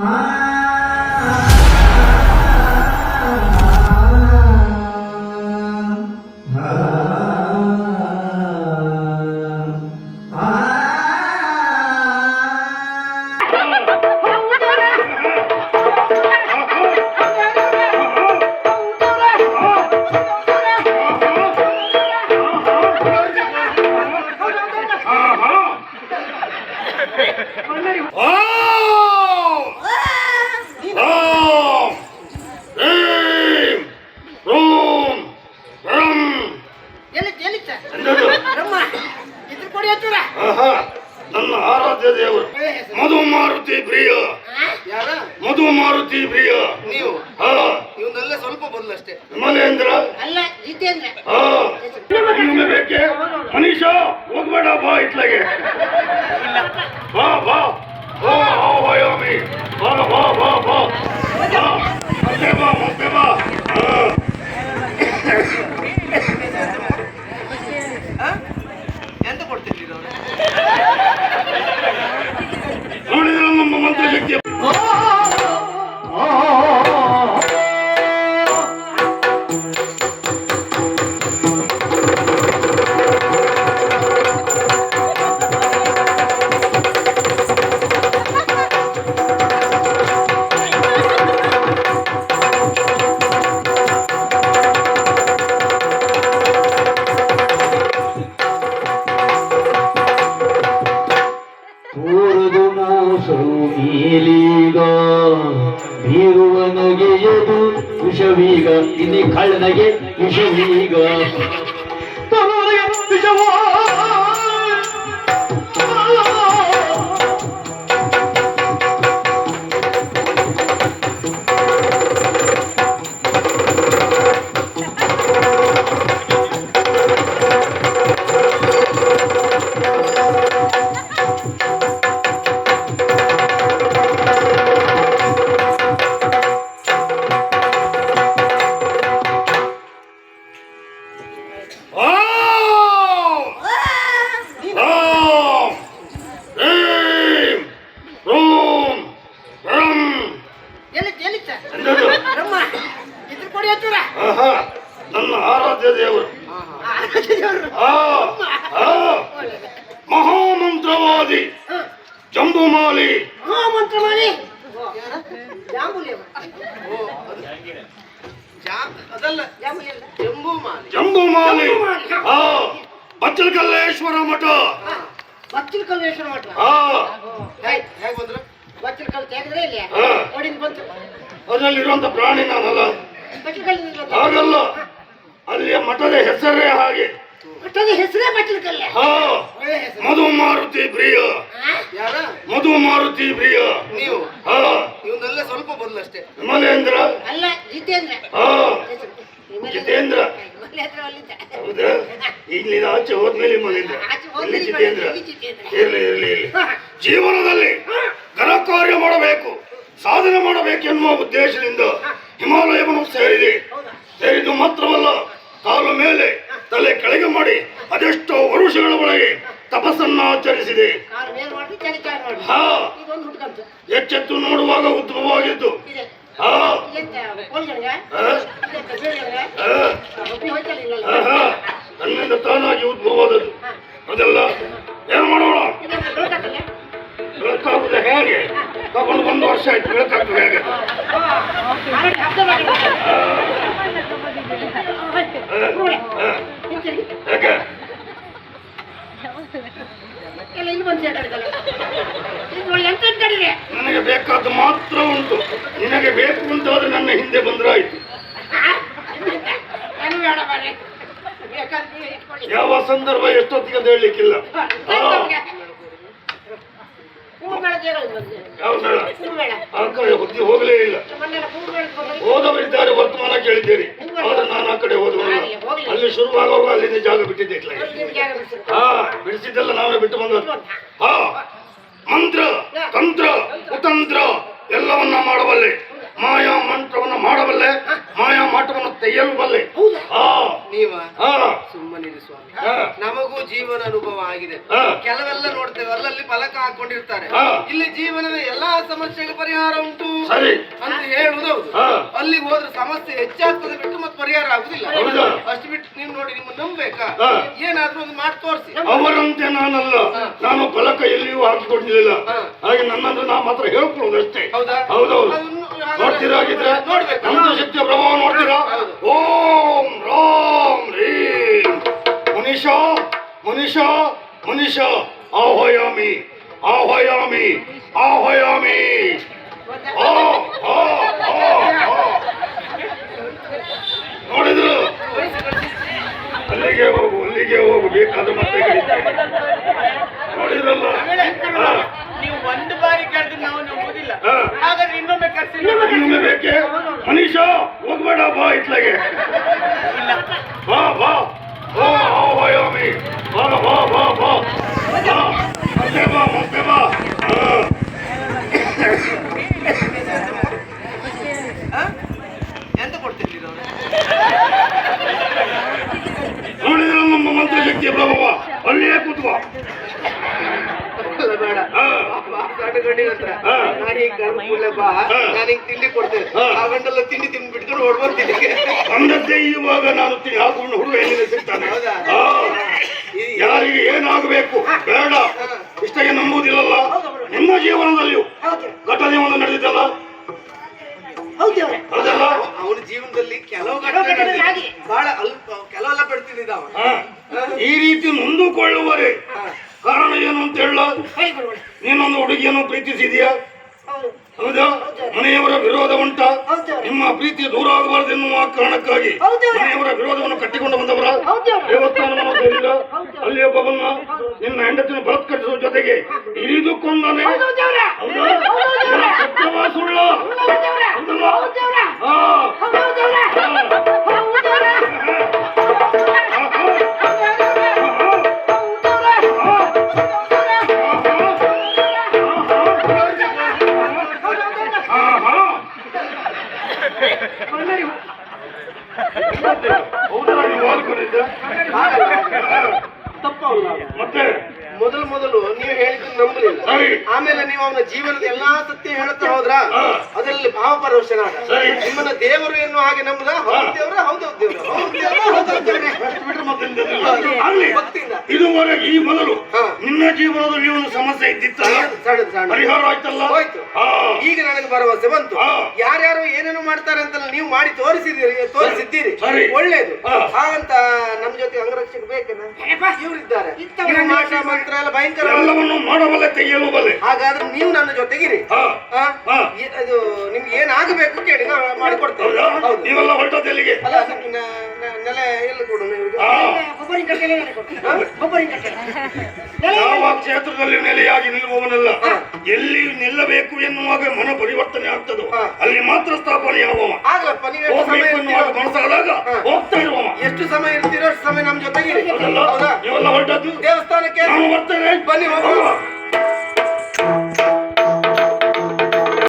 ಓಂ ಜಿತೇಂದ್ರ ವಿಷವೀಗ ಇಲ್ಲಿ ಕಳ್ಳನಗೆ ವಿಷವೀಗ. ತರುಣಗೆ ವಿಷವ ಮಾಲೆ. ಜಾಂಬುಲಿ ಅಲ್ಲ ಜಂಬೂ ಮಾಲಿ. ಬಚ್ಚಲ ಕಲ್ಲೇಶ್ವರ ಮಠ. ಬಚ್ಚಲ ಕಲ್ಲೇಶ್ವರ ಮಠ. ಆ ಹೇಗೆ ಹೇಗೆ ಬಂದ್ರು? ಬಚ್ಚಲ ಕಲ್ ತೆಗೆದ್ರೆ ಇಲ್ಲಿ? ಬಂತು. ಅದರಲ್ಲಿರುವಂತ ಪ್ರಾಣಿ ನಾನಲ್ಲ ಹಾಗಲ್ಲ. ಅಲ್ಲಿಯ ಮಠದ ಹೆಸರೇ ಹಾಗೆ. ಮಠದ ಹೆಸರೇ ಕಲ್ಲೆ ಹಾ ಮಧು ಮಾರುತಿ ಪ್ರಿಯ. ಯಾರ? ಮಧು ಮಾರುತಿ ಪ್ರಿಯ. ನೀವು? ಹಾ. ಇವನ್ನೆಲ್ಲ ಸ್ವಲ್ಪ ಬದಲಷ್ಟೇ. ಮಲೇಂದ್ರ ಅಲ್ಲ ಜಿತೇಂದ್ರ. ಹಾ. ಜಿತೇಂದ್ರ. ಹೌದಾ? ಇಲ್ಲಿಂದ ಆಚೆ ಹೋದ್ಮೇಲೆ ಮನೇಂದ್ರ ಇಲ್ಲಿ ಜಿತೇಂದ್ರ? ಇರ್ಲಿ ಇರ್ಲಿ ಇರ್ಲಿ. ಜೀವನದಲ್ಲಿ ಘನ ಕಾರ್ಯ ಮಾಡಬೇಕು. ಸಾಧನೆ ಮಾಡಬೇಕೆನ್ನುವ ಉದ್ದೇಶದಿಂದ ಹಿಮಾಲಯವನ್ನು ಸೇರಿದೆ. ಹೌದಾ? ಸೇರಿದ್ದು ಮಾತ್ರವಲ್ಲ ಕಾಲು ಮೇಲೆ ತಲೆ ಕೆಳಗೆ ಮಾಡಿ ಅದೆಷ್ಟೋ ವರುಷಗಳ ಒಳಗೆ ತಪಸ್ಸನ್ನು ಆಚರಿಸಿದೆ. ಹಾ. ಎಚ್ಚೆತ್ತು ನೋಡುವಾಗ ಉದ್ಭವವಾಗಿದ್ದು. ಹಾ. ನನ್ನಿಂದ ತಾನಾಗಿ ಉದ್ಭವವಾದದ್ದು. ಅದೆಲ್ಲ ಏನು ಮಾಡೋಣ? ಬೆಳ್ಕತ್ತಲ್ಲ ಹೇಗೆ? ತಗೊಂಡು ಒಂದು ವರ್ಷ ಆಯ್ತು ಬೆಳಕಾಗ್ತದೆ ಹೇಗೆ? ಎಲ್ಲ ಇಲ್ಲಿ ಬಂದು ಇದು ನೋಡಿ ಎಂತ ನನಗೆ ಬೇಕಾದ ಮಾತ್ರ ಉಂಟು. ನಿನಗೆ ಬೇಕು ಅಂತ ಹೋದ್ರೆ ನನ್ನ ಹಿಂದೆ ಬಂದ್ರಾಯ್ತು ಬೇಡ ಬಾರಿ ಯಾವ ಸಂದರ್ಭ ಎಷ್ಟೊತ್ತಿಗೆ ಅಂತ ಹೇಳಲಿಕ್ಕಿಲ್ಲ. ಹೋಗಲೇ ಇಲ್ಲ. ಹೋದವರಿದ್ದಾರೆ ವರ್ತಮಾನ ಕೇಳಿದ್ದೀರಿ ಆದ್ರೆ ನಾನು ಆ ಕಡೆ ಹೋದವಲ್ಲ ಅಲ್ಲಿ ಶುರುವಾಗುವಾಗ ಅಲ್ಲಿಂದ ಜಾಗ ಬಿಟ್ಟಿದ್ದೆ. ಹಾ ಬಿಡಿಸಿದ್ದೆಲ್ಲ ನಾವೇ ಬಿಟ್ಟು ಬಂದದ್ದು. ಹಾ ಮಂತ್ರ ತಂತ್ರ ಕುತಂತ್ರ ಎಲ್ಲವನ್ನ ಮಾಡಬಲ್ಲೆ. ಮಾಯಾ ಮಂತ್ರವನ್ನ ಮಾಡಬಲ್ಲೆ. ಮಾಯಾ ಮಾಟವನ್ನು ತೆಗೆಯಲು ಬಲ್ಲೆ ಹೌದಾ? ಹಾ. ನೀವ? ಹಾ. ಸುಮ್ಮನಿರಿ ಸ್ವಾಮಿ. ನಮಗೂ ಜೀವನ ಅನುಭವ ಆಗಿದೆ. ಕೆಲವೆಲ್ಲ ನೋಡ್ತೇವೆ ಅಲ್ಲಲ್ಲಿ ಫಲಕ ಹಾಕೊಂಡಿರ್ತಾರೆ. ಇಲ್ಲಿ ಜೀವನದ ಎಲ್ಲಾ ಸಮಸ್ಯೆಗೆ ಪರಿಹಾರ ಉಂಟು ಸರಿ. ಅಂತ ಹೇಳುವುದು. ಅಲ್ಲಿಗೆ ಹೋದ್ರೆ ಸಮಸ್ಯೆ ಹೆಚ್ಚಾಗ್ತದೆ ಬಿಟ್ಟು ಪರಿಹಾರ ಆಗುದಿಲ್ಲ? ಅಷ್ಟು ಬಿಟ್ಟು ನೀವು ನೋಡಿ ನಿಮ್ಮ ನಂಬೇಕಾ. ಏನಾದ್ರೂ ಒಂದು ಮಾಡಿ ತೋರಿಸಿ. ಅವರಂತೆ ನಾನಲ್ಲ. ನಾನು ಫಲಕ ಎಲ್ಲಿಯೂ ಹಾಕಿಕೊಂಡಿಲ್ಲ. ಹಾಗೆ ನನ್ನನ್ನು ನಾ ಮಾತ್ರ ಹೇಳ್ಕೊಳ್ಳೋದಷ್ಟೇ. ಹೌದಾ? ಹೌದೌದು. ನೋಡ್ತೀರಾಗಿದ್ರೆ ನೋಡ್ತೀರಾ ನೋಡ್ಬೇಕು. ನಮ್ಮ ಶಕ್ತಿಯ ಪ್ರಭಾವ ನೋಡ್ತೀರಾ? ಓಂ ರಾಮ್ ರೀಂ. ಮನುಷ್ಯ ಮನುಷ್ಯ ಮನುಷ್ಯ ಆಹ್ವಯಾಮಿ ಆಹ್ವಯಾಮಿ ಆಹ್ವಯಾಮಿ. ಓ ಆ. ನೋಡಿದ್ರು. ಅಲ್ಲಿಗೆ ಹೋಗು ಅಲ್ಲಿಗೆ ಹೋಗು ಬೇಕಾದ ಮತ್ತೆ. ನೋಡಿದ್ರಲ್ಲ? ನೀವು ಒಂದು ಬಾರಿ ಕರೆದು ನಾವು ನಂಬುದಿಲ್ಲ. ಹಾಗಾದ್ರೆ ಇನ್ನೊಮ್ಮೆ ಇನ್ನೊಮ್ಮೆ ಬೇಕೆ ಮನೀಷ ಹೋಗ್ಬೇಡ ಬಾ ಇತ್ಲಾಗೆ ಬಾ. ಬೇಡ. ತಿಂಡಿ ಕೊಡ್ತೇನೆ. ಆ ಗಂಟೆಲ್ಲ ತಿಂಡಿ ತಿಂದು ಬಿಟ್ಕೊಂಡು ಅಂದದ್ದೇ ಇವಾಗ ನಾನು ತಿ- ಹಾಕೊಂಡು ಹುಡುಗ ಎಲ್ಲಿಂದ ಸಿಗ್ತಾನೆ? ಯಾರಿಗೆ ಏನಾಗಬೇಕು? ಬೇಡ. ಇಷ್ಟಾಗಿ ನಂಬುವುದಿಲ್ಲಲ್ಲ. ನಿಮ್ಮ ಜೀವನದಲ್ಲಿಯೂ ಘಟನೆ ಒಂದು ನಡೆದಿದ್ದಲ್ಲ ಹೌದೇವ್ರೆ ಹೌದಲ್ಲ ಅವನ ಜೀವನದಲ್ಲಿ ಕೆಲವು ಬಹಳ ಅಲ್ಪ ಕೆಲವೆಲ್ಲ ಪಡ್ತಿದ್ದ ಅವ ಈ ರೀತಿ ನೊಂದುಕೊಳ್ಳುವರೆ ಕಾರಣ ಏನು ಅಂತ ಹೇಳ. ನೀನೊಂದು ಹುಡುಗಿಯನ್ನು ಪ್ರೀತಿಸಿದೀಯಾ? ಹೌದು. ಹೌದಾ? ಮನೆಯವರ ವಿರೋಧ ಉಂಟ? ನಿಮ್ಮ ಪ್ರೀತಿ ದೂರ ಆಗಬಾರದು ಎನ್ನುವ ಕಾರಣಕ್ಕಾಗಿ ಮನೆಯವರ ವಿರೋಧವನ್ನು ಕಟ್ಟಿಕೊಂಡು ಬಂದವರ. ದೇವಸ್ಥಾನವನ್ನು ಸೇರಿದ ಅಲ್ಲಿ ಒಬ್ಬವನ್ನ ನಿನ್ನ ಹೆಂಡತಿನ ಬಲತ್ಕರಿಸುವ ಜೊತೆಗೆ ಇರಿದು ಕೊಂದನೆ ಹೌದು. ದೇವ್ರೆ ಹೌದಾ ಇದು ಸತ್ಯವಾ ಸುಳ್ಳ ಹೌದು ದೇವ್ರೆ ಹೌದಲ್ಲ? ಹೌದು ದೇವ್ರೆ ಹಾ. ಹೌದು ದೇವ್ರೆ ಹೌದು ದೇವ್ರೆ ಹೌದಾ ನೀವು ವಾಲ್ಕೊಂಡಿದ್ದ? ತಪ್ಪಲ್ಲ ಮತ್ತೆ ಮೊದಲು ಮೊದಲು ನೀವು ಹೇಳಿದ್ದು ನಂಬಲಿಲ್ಲ. ಆಮೇಲೆ ನೀವು ಅವನ ಜೀವನದ ಎಲ್ಲಾ ಸತ್ಯ ಹೇಳ್ತಾ ಹೋದ್ರ. ಅದರಲ್ಲಿ ಭಾವಪರವಶನಾದ ನಿಮ್ಮನ ನಿಮ್ಮನ್ನ ದೇವರು ಎನ್ನುವ ಹಾಗೆ ನಂಬುದ? ಹೌದು ದೇವ್ರ ಹೌದು ದೇವ್ರ. ಭಕ್ತಿಯಿಂದ. ಇದುವರೆಗೆ ಈ ಮೊದಲು ಹಾ. ನಿನ್ನ ಜೀವನದಲ್ಲಿ ಒಂದು ಸಮಸ್ಯೆ ಇದ್ದಿತ್ತು? ಪರಿಹಾರ ಆಯ್ತಲ್ಲ? ಹೋಯ್ತು. ಈಗ ನನಗೆ ಭರವಸೆ ಬಂತು. ಯಾರ್ಯಾರು ಏನೇನು ಮಾಡ್ತಾರೆ ಅಂತ ನೀವು ಮಾಡಿ ತೋರಿಸಿದ್ದೀರಿ ತೋರಿಸಿದ್ದೀರಿ. ಒಳ್ಳೇದು. ಹಾಗಂತ ನಮ್ ಜೊತೆ ಅಂಗರಕ್ಷಕ ಬೇಕೇನ? ಇವರಿದ್ದಾರೆ. ಮಂತ್ರ ಎಲ್ಲ ಭಯಂಕರ ಎಲ್ಲವನ್ನು ಮಾಡಬಲ್ಲೆ ತೆಗೆಯಲು ಬಲ್ಲೆ ಹಾಗಾದ್ರೆ ನೀವು ನನ್ನ ಜೊತೆಗಿರಿ. ಅದು ನಿಮ್ಗೆ ಏನಾಗಬೇಕು ಕೇಳಿ ನಾವು ಮಾಡಿಕೊಡ್ತೇವೆ ನೀವೆಲ್ಲ ಹೊರಟದ್ದು ಎಲ್ಲಿಗೆ ಅಲ್ಲ ನೆಲ ಎಲ್ಲಿ ಕೊಡು ಯಾವ ಕ್ಷೇತ್ರದಲ್ಲಿ ನೆಲೆಯಾಗಿ ನಿಲ್ಲುವವನಲ್ಲ? ಎಲ್ಲಿ ನಿಲ್ಲಬೇಕು ಎನ್ನುವಾಗ ಮನ ಪರಿವರ್ತನೆ ಆಗ್ತದೋ ಅಲ್ಲಿ ಮಾತ್ರ ಸ್ಥಾಪನೆ ಆಗುವ. ಆಗ್ಲಪ್ಪ ನೀವು ಎಷ್ಟು ಸಮಯ ಹೋಗ್ಬೇಕು ಇರ್ತೀರೋ. ಮನಸ್ಸಾದಾಗ ಹೋಗ್ತಾ ಇರುವವ. ಎಷ್ಟು ಸಮಯ ಇರ್ತೀರೋ ಅಷ್ಟು ಸಮಯ ನಮ್ಮ ಜೊತೆಗೆ ಹೌದಲ್ಲ? ಹೌದಾ? ನೀವೆಲ್ಲ ಹೊರಟದ್ದು? ದೇವಸ್ಥಾನಕ್ಕೆ ನಾನು ಬರ್ತೇನೆ. ಬನ್ನಿ ಹೋಗುವ. Bye.